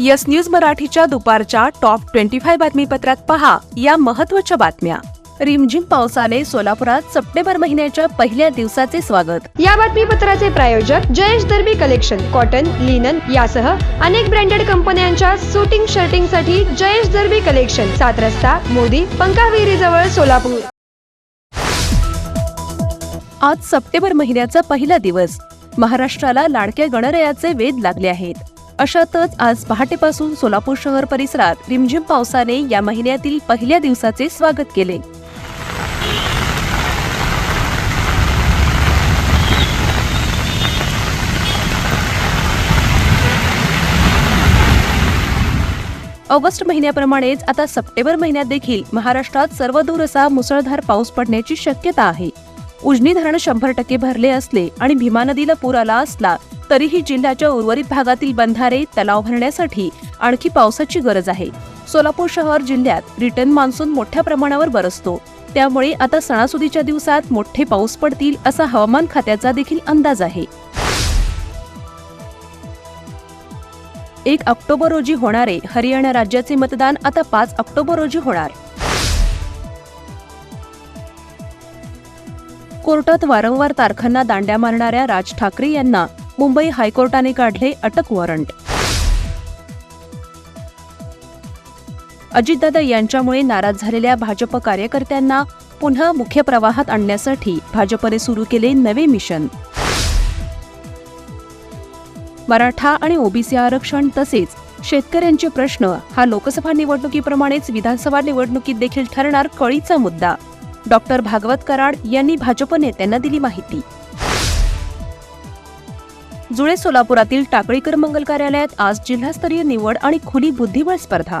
Yes news मराठीच्या दुपारच्या top twenty five बातमीपत्रात पहा या महत्त्वाच्या बातम्या. रिमझिम पावसाने सोलापुरात सप्टेंबर महिन्याच्या पहिल्या दिवसाचे स्वागत. या बातमीपत्राचे प्रायोजक Jayesh Darbi collection cotton linen यासह अनेक ब्रँडेड कंपन्यांच्या सुटिंग शर्टिंगसाठी जयेश दर्बी कलेक्शन सात रस्ता मोदी पंकाविरी जवळ सोलापूर. आज सप्टेंबर महिन्याचा पहिला दिवस. महाराष्ट्राला लाडक्या गणरायाचे वेध लागले आहेत. अशातच आज पहाटेपासून सोलापूर शहर परिसरात रिमझिम पावसाने या महिन्यातील पहिल्या दिवसाचे स्वागत केले. ऑगस्ट महिन्याप्रमाणेच आता सप्टेंबर महिन्यात देखील महाराष्ट्रात सर्वदूर असा मुसळधार पाऊस पडण्याची शक्यता आहे. उजनी धरण शंभर टक्के भरले असले आणि भीमा नदीला पूर आला असला तरीही जिल्ह्याच्या उर्वरित भागातील बंधारे तलाव भरण्यासाठी आणखी पावसाची गरज आहे. सोलापूर शहर जिल्ह्यात रिटर्न मान्सून मोठ्या प्रमाणावर बरसतो. त्यामुळे आता सणासुदीच्या दिवसात मोठे पाऊस पडतील असा हवामान खात्याचा देखील अंदाज आहे. एक ऑक्टोबर रोजी होणारे हरियाणा राज्याचे मतदान आता पाच ऑक्टोबर रोजी होणार. कोर्टात वारंवार तारखांना दांड्या मारणाऱ्या राज ठाकरे यांना मुंबई हायकोर्टाने काढले अटक वॉरंट. अजितदादा यांच्यामुळे नाराज झालेल्या भाजप कार्यकर्त्यांना पुन्हा मुख्य प्रवाहात आणण्यासाठी भाजपने सुरू केले नवे मिशन. मराठा आणि ओबीसी आरक्षण तसेच शेतकऱ्यांचे प्रश्न हा लोकसभा निवडणुकीप्रमाणेच विधानसभा निवडणुकीत देखील ठरणार कळीचा मुद्दा. डॉक्टर भागवत कराड यांनी भाजप नेत्यांना दिली माहिती. जुळे सोलापुरातील टाकळीकर मंगल कार्यालयात आज जिल्हास्तरीय निवड आणि खुली बुद्धिबळ स्पर्धा.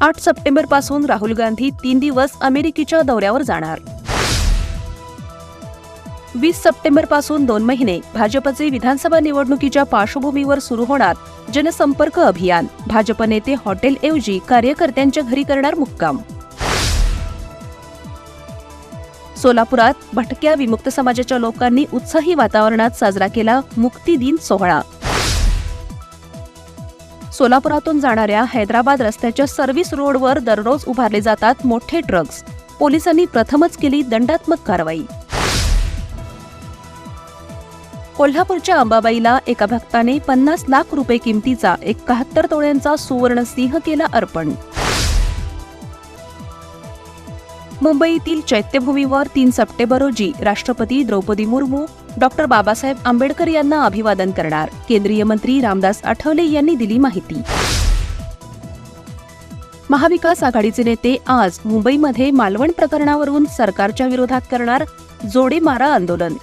आठ सप्टेंबरपासून राहुल गांधी तीन दिवस अमेरिकेच्या दौऱ्यावर जाणार. वीस सप्टेंबरपासून दोन महिने भाजपचे विधानसभा निवडणुकीच्या पार्श्वभूमीवर सुरू होणार जनसंपर्क अभियान. भाजप नेते हॉटेल ऐवजी कार्यकर्त्यांच्या घरी करणार मुक्काम. सोलापुरात भटक्या विमुक्त समाजाच्या लोकांनी उत्साही वातावरणात साजरा केला मुक्ती दिन सोहळा. सोलापुरातून जाणाऱ्या हैदराबाद रस्त्याच्या सर्व्हिस रोडवर दररोज उभारले जातात मोठे ट्रक्स पोलिसांनी प्रथमच केली दंडात्मक कारवाई. कोल्हापूरच्या अंबाबाईला एका भक्ताने पन्नास लाख रुपये किमतीचा एकाहत्तर तोळ्यांचा सुवर्ण सिंह केला अर्पण. मुंबईतील चैत्यभूमीवर तीन सप्टेंबर रोजी राष्ट्रपती द्रौपदी मुर्मू डॉक्टर बाबासाहेब आंबेडकर यांना अभिवादन करणार. केंद्रीय मंत्री रामदास आठवले यांनी दिली माहिती. महाविकास आघाडीचे नेते आज मुंबईमध्ये मालवण प्रकरणावरून सरकारच्या विरोधात करणार जोडेमारा आंदोलन.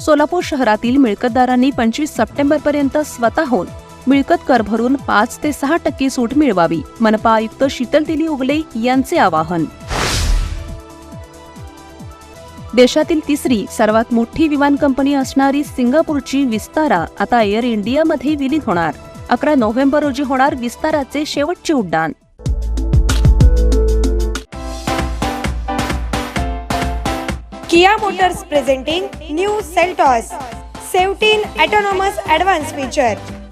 सोलापूर शहरातील मिळकतदारांनी पंचवीस सप्टेंबरपर्यंत स्वतःहून मिळकत कर भरून पाच ते सहा टक्के सूट मिळवावी. मनपा आयुक्त शीतल दिली उगले यांचे आवाहन. देशातील तिसरी सर्वात मोठी विमान कंपनी असणारी सिंगापूरची विस्तारा आता एअर इंडियामध्ये विलीन होणार. अकरा नोव्हेंबर रोजी होणार विस्ताराचे शेवटचे उड्डाण. Kia Motors presenting new Seltos 17 autonomous advance feature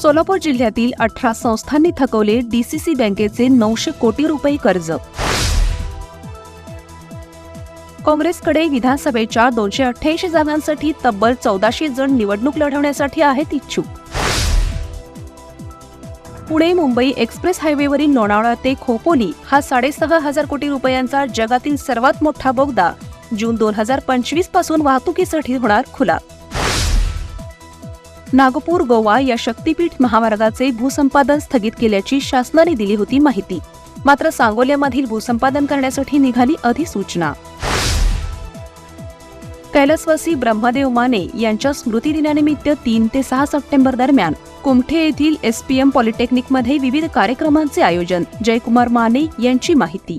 Solapur जिल्ह्यातील अठरा संस्थांनी थकवले डीसीसी बँकेचे नऊशे कोटी रुपये कर्ज. काँग्रेसकडे विधानसभेच्या दोनशे अठ्ठ्याऐंशी जागांसाठी तब्बल चौदाशे जण निवडणूक लढवण्यासाठी आहेत इच्छुक. पुणे मुंबई एक्सप्रेस हायवेवरील लोणावळा ते खोपोली हा साडेसहा हजार कोटी रुपयांचा जगातील सर्वात मोठा बोगदा. जून दोन हजार पंचवीसपासून वाहतुकीसाठी होणार खुला. नागपूर गोवा या शक्तीपीठ महामार्गाचे भूसंपादन स्थगित केल्याची शासनाने दिली होती माहिती. मात्र सांगोल्यामधील भूसंपादन करण्यासाठी निघाली अधिसूचना. कैलासवासी ब्रह्मदेव माने यांच्या स्मृतिदिनानिमित्त तीन ते सहा सप्टेंबर दरम्यान कुमठे येथील एसपीएम पॉलिटेक्निकमध्ये विविध कार्यक्रमांचे आयोजन. जयकुमार माने यांची माहिती.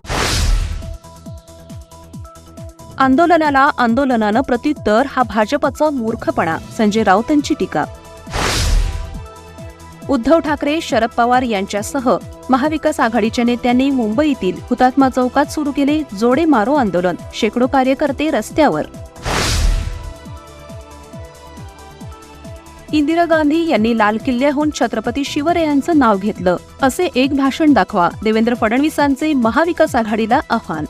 आंदोलनाला आंदोलनानं प्रत्युत्तर हा भाजपचा मूर्खपणा. संजय राऊतांची टीका. उद्धव ठाकरे शरद पवार यांच्यासह महाविकास आघाडीच्या नेत्यांनी मुंबईतील हुतात्मा चौकात सुरू केले जोडे मारो आंदोलन. शेकडो कार्यकर्ते रस्त्यावर. इंदिरा गांधी यांनी लाल किल्ल्याहून छत्रपती शिवरायांचं नाव घेतलं. असे एक भाषण दाखवा. देवेंद्र फडणवीसांचे महाविकास आघाडीला आव्हान.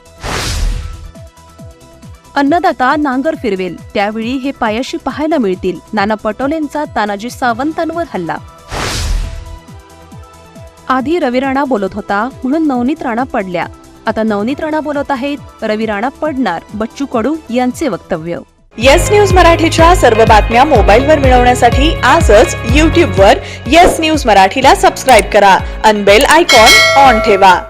अन्नदाता नांगर फिरवेल. त्यावेळी हे पायाशी पाहायला मिळतील. नाना पटोलेंचा तानाजी सावंतांवर हल्ला. आधी रवी राणा बोलत होता म्हणून नवनीत राणा पडल्या. आता नवनीत राणा बोलत आहेत रवी राणा पडणार बच्चू कडू यांचे वक्तव्य. येस न्यूज मराठीच्या सर्व बातम्या मोबाईलवर मिळवण्यासाठी आजच यूट्यूबवर येस न्यूज मराठीला सबस्क्राईब करा. अनबेल आयकॉन ऑन ठेवा.